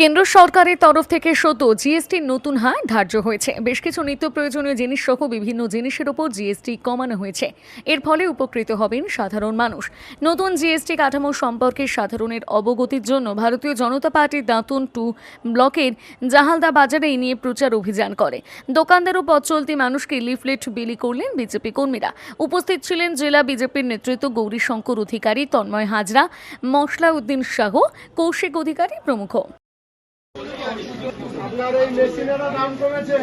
কেন্দ্র সরকারের তরফ থেকে সদ্য জিএসটির নতুন হার ধার্য হয়েছে। বেশ কিছু নিত্য প্রয়োজনীয় জিনিস সহ বিভিন্ন জিনিসের উপর জিএসটি কমানো হয়েছে। এর ফলে উপকৃত হবেন সাধারণ মানুষ। নতুন জিএসটি কাঠামো সম্পর্কে সাধারণের অবগতির জন্য ভারতীয় জনতা পার্টির দাঁতন টু ব্লকের জাহালদা বাজারে এই নিয়ে প্রচার অভিযান করে। দোকানদার ও পথ চলতি মানুষকে লিফলেট বিলি করলেন বিজেপি কর্মীরা। উপস্থিত ছিলেন জেলা বিজেপির নেতৃত্ব গৌরীশঙ্কর অধিকারী তন্ময় হাজরা মশলা উদ্দিন শাহ, কৌশিক অধিকারী প্রমুখ। আপনার এই মেশিনেরও দাম কমেছে।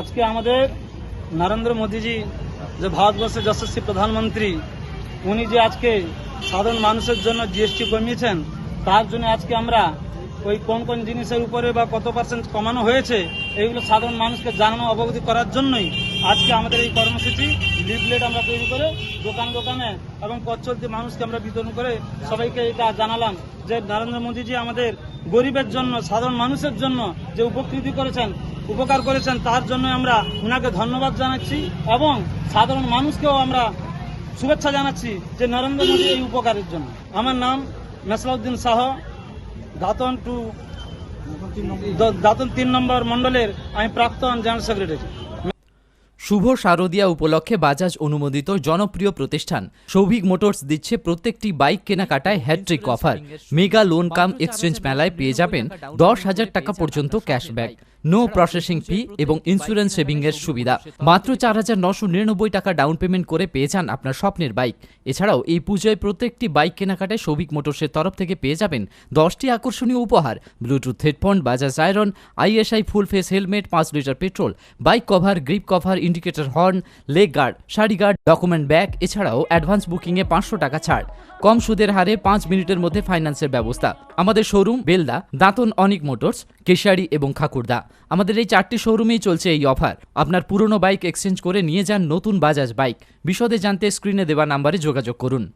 আজকে আমাদের নরেন্দ্র মোদীজি, যে ভারতবর্ষের যশস্বী প্রধানমন্ত্রী, উনি যে আজকে সাধারণ মানুষের জন্য জিএসটি কমিয়েছেন, তার জন্য আজকে আমরা ওই কোন কোন জিনিসের উপরে বা কত পার্সেন্ট কমানো হয়েছে, এইগুলো সাধারণ মানুষকে জানানো অবগতি করার জন্যই আজকে আমাদের এই কর্মসূচি লিফলেট আমরা তৈরি করে দোকান দোকানে এবং পথ মানুষকে আমরা বিতরণ করে সবাইকে এটা জানালাম যে নরেন্দ্র মোদীজি আমাদের গরিবের জন্য, সাধারণ মানুষের জন্য যে উপকৃতি করেছেন, উপকার করেছেন, তার জন্য আমরা ওনাকে ধন্যবাদ জানাচ্ছি এবং সাধারণ মানুষকেও আমরা শুভেচ্ছা জানাচ্ছি যে নরেন্দ্র মোদী এই উপকারের জন্য। আমার নাম মেসলাউদ্দিন শাহ দাতন টু দাতন তিন নম্বর মন্ডলের আমি প্রাক্তন জেনারেল সেক্রেটারি। শুভ শারদিয়া উপলক্ষে বাজাজ অনুমোদিত জনপ্রিয় প্রতিষ্ঠান। সৌভিক মোটরস দিচ্ছে প্রত্যেকটি বাইক কেনাকাটায় hat trick offer. Mega loan cum exchange মেলায় পেয়ে যাবেন দশ হাজার টাকা পর্যন্ত ক্যাশব্যাক। নো প্রসেসিং ফি এবং ইন্স্যুরেন্স সেভিং এর সুবিধা। মাত্র চার হাজার নশো নিরানব্বই টাকা ডাউন পেমেন্ট করে পেয়ে যান আপনার স্বপ্নের বাইক এছাড়াও এই পুজোয় প্রত্যেকটি বাইক কেনাকাটায় সৌভিক মোটরসের তরফ থেকে পেয়ে যাবেন দশটি আকর্ষণীয় উপহার। Bluetooth headphone Bajaj iron ISI full face helmet পাঁচ litre petrol bike cover grip cover indicator horn leg guard sari guard document bag এছাড়াও অ্যাডভান্স বুকিংয়ে পাঁচশো টাকা ছাড়। কম সুদের হারে পাঁচ মিনিটের মধ্যে ফাইন্যান্সের ব্যবস্থা। আমাদের শোরুম বেলদা, দাঁতন অনিক মোটরস, কেশারি এবং খাকুরদা। আমাদের এই চারটি শোরুমেই চলছে এই অফার। আপনার পুরনো বাইক এক্সচেঞ্জ করে নিয়ে যান নতুন বাজাজ বাইক। বিশদে জানতে স্ক্রিনে দেওয়া নাম্বারে যোগাযোগ করুন।